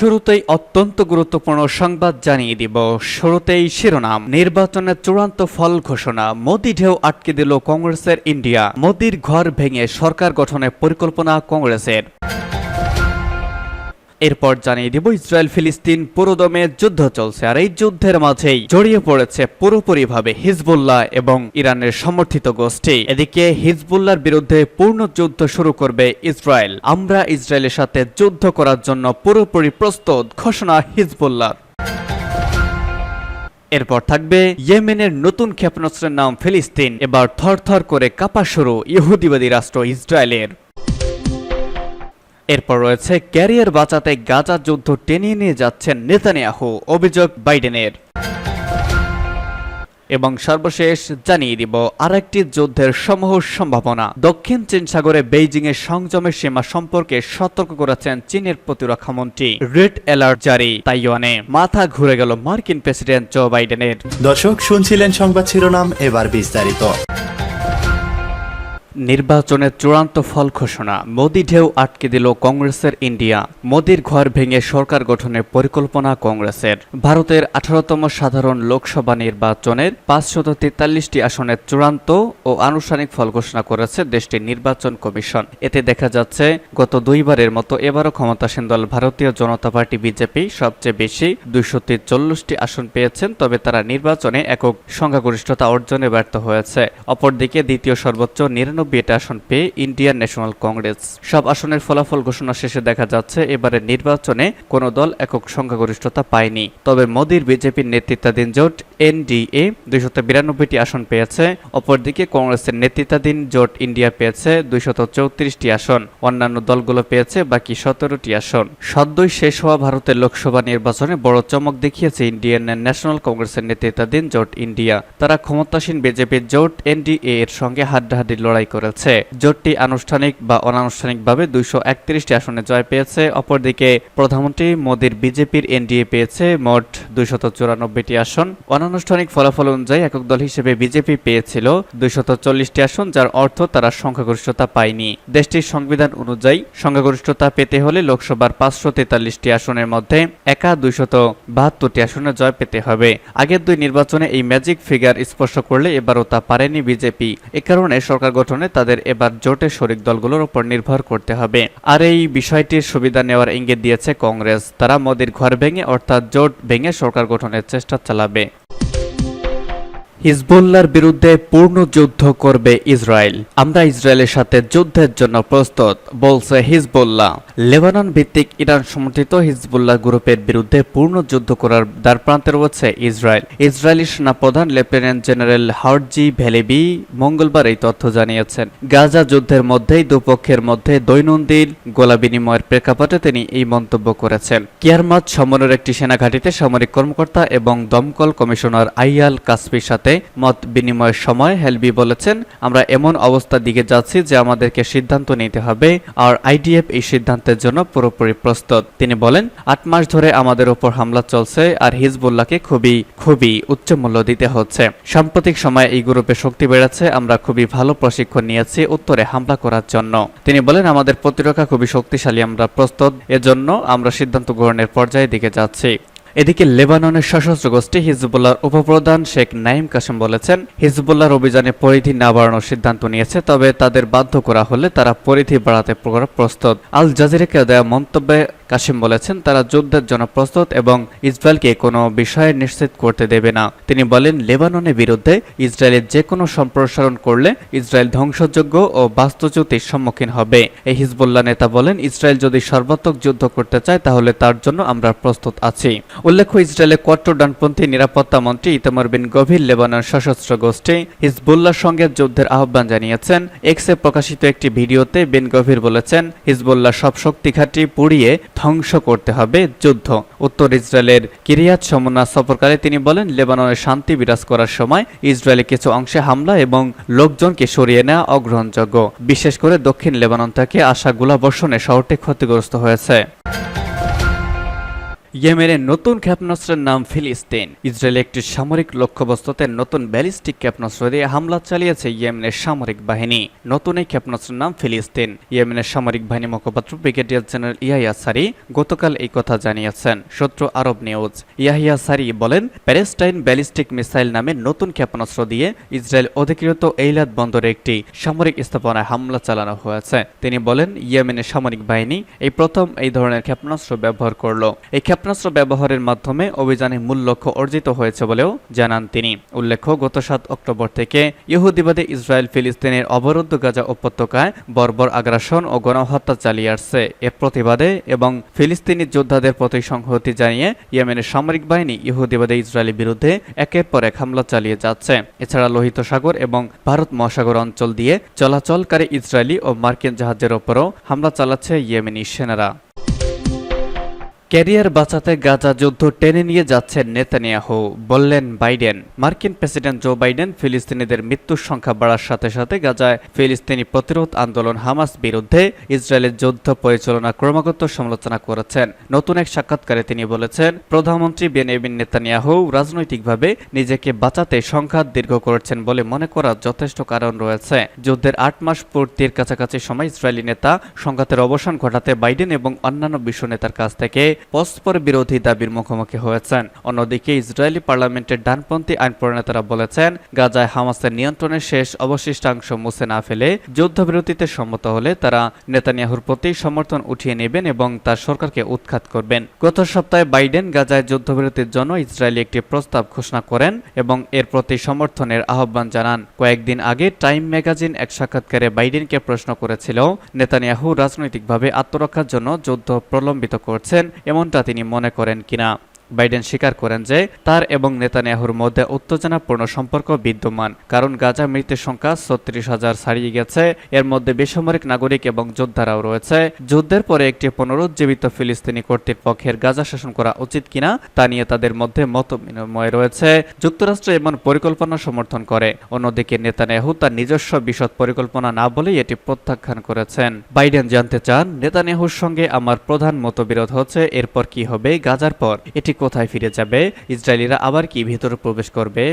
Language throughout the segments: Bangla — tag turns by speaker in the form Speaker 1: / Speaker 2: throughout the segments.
Speaker 1: শুরুতেই অত্যন্ত গুরুত্বপূর্ণ সংবাদ জানিয়ে দিব শুরুতেই শিরোনাম নির্বাচনের চূড়ান্ত ফল ঘোষণা মোদী ঢেউ আটকে দিল কংগ্রেসের ইন্ডিয়া মোদির ঘর ভেঙে সরকার গঠনের পরিকল্পনা কংগ্রেসের এরপর জানিয়ে দিব ইসরায়েল ফিলিস্তিন পুরোদমে যুদ্ধ চলছে আর এই যুদ্ধের মাঝেই জড়িয়ে পড়েছে পুরোপুরিভাবে হিজবুল্লাহ এবং ইরানের সমর্থিত গোষ্ঠী এদিকে হিজবুল্লার বিরুদ্ধে পূর্ণ যুদ্ধ শুরু করবে ইসরায়েল আমরা ইসরায়েলের সাথে যুদ্ধ করার জন্য পুরোপুরি প্রস্তুত ঘোষণা হিজবুল্লাহ এরপর থাকবে ইয়েমেনের নতুন ক্ষেপণাস্ত্রের নাম ফিলিস্তিন এবার থরথর করে কাপা শুরু ইহুদিবাদী রাষ্ট্র ইসরায়েলের এরপর রয়েছে ক্যারিয়ার বাঁচাতে গাজা যুদ্ধ টেনে নিয়ে যাচ্ছেন নেতানিয়াহু অভিযোগ বাইডেনের এবং সর্বশেষ জানিয়ে দিব আরেকটি যুদ্ধের সমূহ সম্ভাবনা দক্ষিণ চীন সাগরে বেইজিং এর সংযমের সীমা সম্পর্কে সতর্ক করেছেন চীনের প্রতিরক্ষা মন্ত্রী রেড অ্যালার্ট জারি তাইওয়ানে মাথা ঘুরে গেল মার্কিন প্রেসিডেন্ট জো বাইডেনের দর্শক শুনছিলেন সংবাদ শিরোনাম এবার বিস্তারিত নির্বাচনের চূড়ান্ত ফল ঘোষণা মোদী ঢেউ আটকে দিল কংগ্রেসের ইন্ডিয়া মোদির ঘর ভেঙে সরকার গঠনের পরিকল্পনা কংগ্রেসের ভারতের আঠারোতম সাধারণ লোকসভা নির্বাচনের পাঁচশত তেতাল্লিশটি আসনের চূড়ান্ত ও আনুষ্ঠানিক ফল ঘোষণা করেছে দেশটির নির্বাচন কমিশন এতে দেখা যাচ্ছে গত দুইবারের মতো এবারও ক্ষমতাসীন দল ভারতীয় জনতা পার্টি বিজেপি সবচেয়ে বেশি দুইশো চল্লিশটি আসন পেয়েছেন তবে তারা নির্বাচনে একক সংখ্যাগরিষ্ঠতা অর্জনে ব্যর্থ হয়েছে অপরদিকে দ্বিতীয় সর্বোচ্চ নিরানব্বই বিয়েটা আসন পেয়ে ইন্ডিয়ান ন্যাশনাল কংগ্রেস সব আসনের ফলাফল ঘোষণা শেষে দেখা যাচ্ছে এবারে নির্বাচনে কোনো দল একক সংখ্যাগরিষ্ঠতা পায়নি তবে মোদীর বিজেপির নেতৃত্বাধীন জোট এনডিএ দুইশত বিরানব্বইটি আসন পেয়েছে অপরদিকে কংগ্রেসের নেতৃত্বাধীন জোট ইন্ডিয়া পেয়েছে দুইশত চৌত্রিশটি আসন অন্যান্য দলগুলো পেয়েছে বাকি সতেরোটি আসন সদ্যই শেষ হওয়া ভারতের লোকসভা নির্বাচনে বড় চমক দেখিয়েছে ইন্ডিয়ান ন্যাশনাল কংগ্রেসের নেতৃত্বাধীন জোট ইন্ডিয়া তারা ক্ষমতাসীন বিজেপির জোট এনডিএ এর সঙ্গে হাড্ডাহাড্ডির লড়াই করে করেছে জোটটি আনুষ্ঠানিক বা অনানুষ্ঠানিকভাবে দুইশো একত্রিশটি আসনে জয় পেয়েছে অপরদিকে প্রধানমন্ত্রী মোদীর বিজেপির এনডিএ পেয়েছে মোট দুইশত চুরানব্বইটি আসন অনানুষ্ঠানিক ফলাফল অনুযায়ী একক দল হিসেবে বিজেপি পেয়েছিল দুইশত চল্লিশটি আসন যার অর্থ তারা সংখ্যাগরিষ্ঠতা পায়নি দেশটির সংবিধান অনুযায়ী সংখ্যাগরিষ্ঠতা পেতে হলে লোকসভার পাঁচশো তেতাল্লিশটি আসনের মধ্যে একা দুইশত বাহাত্তরটি আসনে জয় পেতে হবে আগের দুই নির্বাচনে এই ম্যাজিক ফিগার স্পর্শ করলে এবারও তা পারেনি বিজেপি এ কারণে সরকার গঠনে কারণে তাদের এবার জোটে শরিক দলগুলোর উপর নির্ভর করতে হবে আর এই বিষয়টির সুবিধা নেওয়ার ইঙ্গিত দিয়েছে কংগ্রেস তারা মোদীর ঘর ভেঙে অর্থাৎ জোট ভেঙে সরকার গঠনের চেষ্টা চালাবে হিজবুল্লার বিরুদ্ধে পূর্ণ যুদ্ধ করবে ইসরায়েল আমরা ইসরায়েলের সাথে যুদ্ধের জন্য প্রস্তুত বলছে হিজবুল্লাহ লেবানন ভিত্তিক ইরান সমর্থিত হিজবুল্লাহ গ্রুপের বিরুদ্ধে পূর্ণ যুদ্ধ করার দ্বারপ্রান্তে রয়েছে ইসরায়েল ইসরায়েলি সেনাপ্রধান লেফটেন্যান্ট জেনারেল হার্জি ভেলেবি মঙ্গলবার এই তথ্য জানিয়েছেন গাজা যুদ্ধের মধ্যেই দুপক্ষের মধ্যে দৈনন্দিন গোলা বিনিময়ের প্রেক্ষাপটে তিনি এই মন্তব্য করেছেন কিয়ারমাত সমরের একটি সেনাঘাটিতে সামরিক কর্মকর্তা এবং দমকল কমিশনার আইয়াল কাসপির সাথে সাথে মত বিনিময়ের সময় হেলবি বলেছেন আমরা এমন অবস্থার দিকে যাচ্ছি যে আমাদেরকে সিদ্ধান্ত নিতে হবে আর আইডিএফ এই সিদ্ধান্তের জন্য পুরোপুরি প্রস্তুত তিনি বলেন আট মাস ধরে আমাদের উপর হামলা চলছে আর হিজবুল্লাহকে খুবই খুবই উচ্চ মূল্য দিতে হচ্ছে সাম্প্রতিক সময়ে এই গ্রুপে শক্তি বেড়েছে আমরা খুবই ভালো প্রশিক্ষণ নিয়েছি উত্তরে হামলা করার জন্য তিনি বলেন আমাদের প্রতিরক্ষা খুবই শক্তিশালী আমরা প্রস্তুত এজন্য আমরা সিদ্ধান্ত গ্রহণের পর্যায়ে দিকে যাচ্ছি এদিকে লেবাননের সশস্ত্র গোষ্ঠী হিজবুল্লাহর উপপ্রধান শেখ নাইম কাসেম বলেছেন হিজবুল্লাহর অভিযানে পরিধি না বাড়ানোর সিদ্ধান্ত নিয়েছে তবে তাদের বাধ্য করা হলে তারা পরিধি বাড়াতে প্রস্তুত আল জাজিরাকে দেওয়া মন্তব্যে কাসিম বলেছেন তারা যুদ্ধের জন্য প্রস্তুত এবং ইসরায়েলকে কোনো বিষয়ে নিশ্চিত করতে দেবে না তিনি বলেন লেবাননের বিরুদ্ধে ইসরায়েলের যে কোনো সম্প্রসারণ করলে ইসরায়েল ধ্বংসযোগ্য ও বাস্তুচ্যুতির সম্মুখীন হবে এই হিজবুল্লাহ নেতা বলেন ইসরায়েল যদি সর্বাত্মক যুদ্ধ করতে চায় তাহলে তার জন্য আমরা প্রস্তুত আছি উল্লেখ্য ইসরায়েলের কট্টর ডানপন্থী নিরাপত্তা মন্ত্রী ইতামর বিন গভীর লেবানন সশস্ত্র গোষ্ঠী হিজবুল্লার সঙ্গে যুদ্ধের আহ্বান জানিয়েছেন এক্সে প্রকাশিত একটি ভিডিওতে বিন গভীর বলেছেন হিজবুল্লাহ সব শক্তি ঘাটি পুড়িয়ে ধ্বংস করতে হবে যুদ্ধ উত্তর ইসরায়েলের কিরিয়াত সমন্বয় সফরকালে তিনি বলেন লেবাননের শান্তি বিরাজ করার সময় ইসরায়েলের কিছু অংশে হামলা এবং লোকজনকে সরিয়ে নেওয়া অগ্রহণযোগ্য বিশেষ করে দক্ষিণ লেবানন থেকে আসা গোলাবর্ষণে শহরটি ক্ষতিগ্রস্ত হয়েছে ইয়েমেনের নতুন ক্ষেপণাস্ত্রের নাম ফিলিস্তিন ইসরায়েল একটি সামরিক লক্ষ্যবস্তুতে নতুন ব্যালিস্টিক ক্ষেপণাস্ত্র দিয়ে হামলা চালিয়েছে ইয়েমেনের সামরিক বাহিনী নতুন এই ক্ষেপণাস্ত্রের নাম ফিলিস্তিন ইয়েমেনের সামরিক বাহিনী মুখপাত্র ব্রিগেডিয়ার জেনারেল ইয়াহিয়া সারি গতকাল এই কথা জানিয়েছেন শত্রু আরব নিউজ ইয়াহিয়া সারি বলেন প্যালেস্টাইন ব্যালিস্টিক মিসাইল নামে নতুন ক্ষেপণাস্ত্র দিয়ে ইসরায়েল অধিকৃত এইলাদ বন্দরে একটি সামরিক স্থাপনায় হামলা চালানো হয়েছে তিনি বলেন ইয়েমেনের সামরিক বাহিনী এই প্রথম এই ধরনের ক্ষেপণাস্ত্র ব্যবহার করল এই ক্ষেপণাস্ত্র ব্যবহারের মাধ্যমে অভিযানে মূল লক্ষ্য অর্জিত হয়েছে বলেও জানান তিনি উল্লেখ্য গত সাত অক্টোবর থেকে ইহুদিবাদে ইসরায়েল ফিলিস্তিনের অবরুদ্ধ গাজা উপত্যকায় বর্বর আগ্রাসন ও গণহত্যা চালিয়ে আসছে এ প্রতিবাদে এবং ফিলিস্তিনি যোদ্ধাদের প্রতি সংহতি জানিয়ে ইয়েমেনের সামরিক বাহিনী ইহুদিবাদে ইসরায়েলের বিরুদ্ধে একের পর এক হামলা চালিয়ে যাচ্ছে এছাড়া লোহিত সাগর এবং ভারত মহাসাগর অঞ্চল দিয়ে চলাচলকারী ইসরায়েলি ও মার্কিন জাহাজের ওপরও হামলা চালাচ্ছে ইয়েমেনি সেনারা ক্যারিয়ার বাঁচাতে গাজা যুদ্ধ টেনে নিয়ে যাচ্ছেন নেতানিয়াহু বললেন বাইডেন মার্কিন প্রেসিডেন্ট জো বাইডেন ফিলিস্তিনিদের মৃত্যুর সংখ্যা বাড়ার সাথে সাথে গাজায় ফিলিস্তিনি প্রতিরোধ আন্দোলন হামাস বিরুদ্ধে ইসরায়েলের যুদ্ধ পরিচালনা ক্রমাগত সমালোচনা করেছেন নতুন এক সাক্ষাৎকারে তিনি বলেছেন প্রধানমন্ত্রী বেনেবিন নেতানিয়াহু রাজনৈতিকভাবে নিজেকে বাঁচাতে সংঘাত দীর্ঘ করেছেন বলে মনে করার যথেষ্ট কারণ রয়েছে যুদ্ধের আট মাস পূর্তির কাছাকাছি সময় ইসরায়েলি নেতা সংঘাতের অবসান ঘটাতে বাইডেন এবং অন্যান্য বিশ্ব নেতার কাছ থেকে পরস্পর বিরোধী দাবির মুখোমুখি হয়েছেন অন্যদিকে ইসরায়েলি পার্লামেন্টের ডানপন্থী আইন প্রণেতারা বলেছেন গাজায় হামাসের নিয়ন্ত্রণের শেষ অবশিষ্টাংশ মুছে না ফেলে যুদ্ধবিরতিতে সম্মত হলে তারা নেতানিয়াহুর প্রতি সমর্থন উঠিয়ে নেবেন এবং তার সরকারকে উৎখাত করবেন গত সপ্তাহে বাইডেন গাজায় যুদ্ধবিরতির জন্য ইসরায়েলি একটি প্রস্তাব ঘোষণা করেন এবং এর প্রতি সমর্থনের আহ্বান জানান কয়েকদিন আগে টাইম ম্যাগাজিন এক সাক্ষাৎকারে বাইডেনকে প্রশ্ন করেছিল নেতানিয়াহু রাজনৈতিকভাবে আত্মরক্ষার জন্য যুদ্ধ প্রলম্বিত করছেন এমনটা তিনি মনে করেন কিনা বাইডেন স্বীকার করেন যে তার এবং নেতানিয়াহুর মধ্যে উত্তেজনাপূর্ণ সম্পর্ক বিদ্যমান কারণ গাজা মৃত্যুর সংখ্যা ছত্রিশ হাজার ছাড়িয়ে গেছে এর মধ্যে বেসামরিক নাগরিক এবং যোদ্ধারাও রয়েছে যুদ্ধের পরে একটি পুনরুজ্জীবিত ফিলিস্তিনি কর্তৃপক্ষের গাজা শাসন করা উচিত কিনা তা নিয়ে তাদের মধ্যে মত বিনিময় রয়েছে যুক্তরাষ্ট্র এমন পরিকল্পনা সমর্থন করে অন্যদিকে নেতানিয়াহু তার নিজস্ব বিশদ পরিকল্পনা না বলেই এটি প্রত্যাখ্যান করেছেন বাইডেন জানতে চান নেতানিয়াহুর সঙ্গে আমার প্রধান মতবিরোধ হচ্ছে এরপর কি হবে গাজার পর এটি কোথায় ফিরে যাবে ইসরায়েলিরা আবার কি ভেতরে প্রবেশ করবে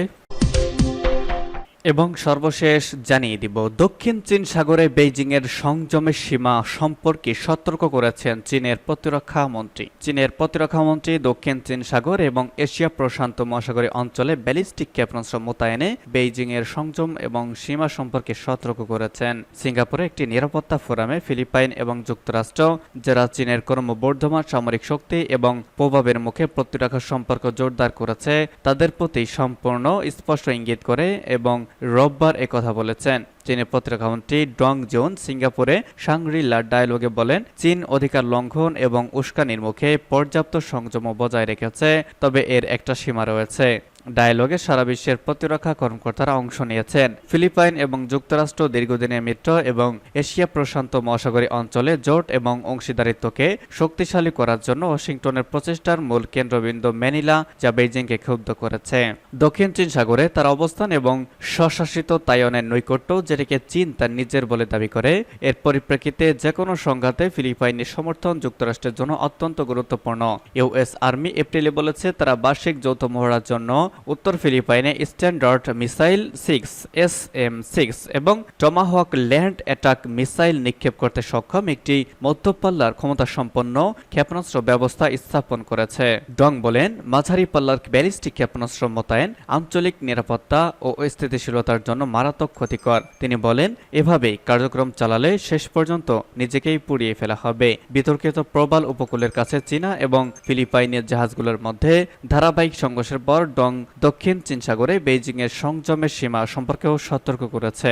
Speaker 1: এবং সর্বশেষ জানিয়ে দিব দক্ষিণ চীন সাগরে বেইজিংয়ের সংযমের সীমা সম্পর্কে সতর্ক করেছেন চীনের প্রতিরক্ষা মন্ত্রী চীনের প্রতিরক্ষা মন্ত্রী দক্ষিণ চীন সাগর এবং এশিয়া প্রশান্ত মহাসাগরীয় অঞ্চলে ব্যালিস্টিক ক্ষেপণাস্ত্র মোতায়েনে বেইজিংয়ের সংযম এবং সীমা সম্পর্কে সতর্ক করেছেন সিঙ্গাপুরে একটি নিরাপত্তা ফোরামে ফিলিপাইন এবং যুক্তরাষ্ট্র যারা চীনের কর্মবর্ধমান সামরিক শক্তি এবং প্রভাবের মুখে প্রতিরক্ষা সম্পর্ক জোরদার করেছে তাদের প্রতি সম্পূর্ণ স্পষ্ট ইঙ্গিত করে এবং রোববার কথা বলেছেন চীনের মন্ত্রী ডং জোন সিঙ্গাপুরে সাংরিলা ডায়ালগে বলেন চীন অধিকার লঙ্ঘন এবং উস্কানির মুখে পর্যাপ্ত সংযম বজায় রেখেছে তবে এর একটা সীমা রয়েছে ডায়ালগে সারা বিশ্বের প্রতিরক্ষা কর্মকর্তারা অংশ নিয়েছেন ফিলিপাইন এবং যুক্তরাষ্ট্র দীর্ঘদিনের মিত্র এবং এশিয়া প্রশান্ত মহাসাগরী অঞ্চলে জোট এবং অংশীদারিত্বকে শক্তিশালী করার জন্য ওয়াশিংটনের প্রচেষ্টার মূল কেন্দ্রবিন্দু ম্যানিলা যা বেইজিংকে ক্ষুব্ধ করেছে দক্ষিণ চীন সাগরে তার অবস্থান এবং স্বশাসিত তাইওয়ানের নৈকট্য যেটিকে চীন তার নিজের বলে দাবি করে এর পরিপ্রেক্ষিতে যে কোনো সংঘাতে ফিলিপাইনের সমর্থন যুক্তরাষ্ট্রের জন্য অত্যন্ত গুরুত্বপূর্ণ ইউএস আর্মি এপ্রিলে বলেছে তারা বার্ষিক যৌথ মহড়ার জন্য উত্তর ফিলিপাইনে standard missile six S M six এবং টমাহক ল্যান্ড অ্যাটাক মিসাইল নিক্ষেপ করতে সক্ষম একটি মধ্যপাল্লার ক্ষমতা সম্পন্ন ক্ষেপণাস্ত্র ব্যবস্থা স্থাপন করেছে ডং বলেন মাঝারি পাল্লার ব্যালিস্টিক ক্ষেপণাস্ত্র মোতায়েন আঞ্চলিক নিরাপত্তা ও স্থিতিশীলতার জন্য মারাত্মক ক্ষতিকর তিনি বলেন এভাবেই কার্যক্রম চালালে শেষ পর্যন্ত নিজেকেই পুড়িয়ে ফেলা হবে বিতর্কিত প্রবাল উপকূলের কাছে চীনা এবং ফিলিপাইনের জাহাজগুলোর মধ্যে ধারাবাহিক সংঘর্ষের পর ডং দক্ষিণ চীন সাগরে বেইজিংয়ের সংযমের সীমা সম্পর্কেও সতর্ক করেছে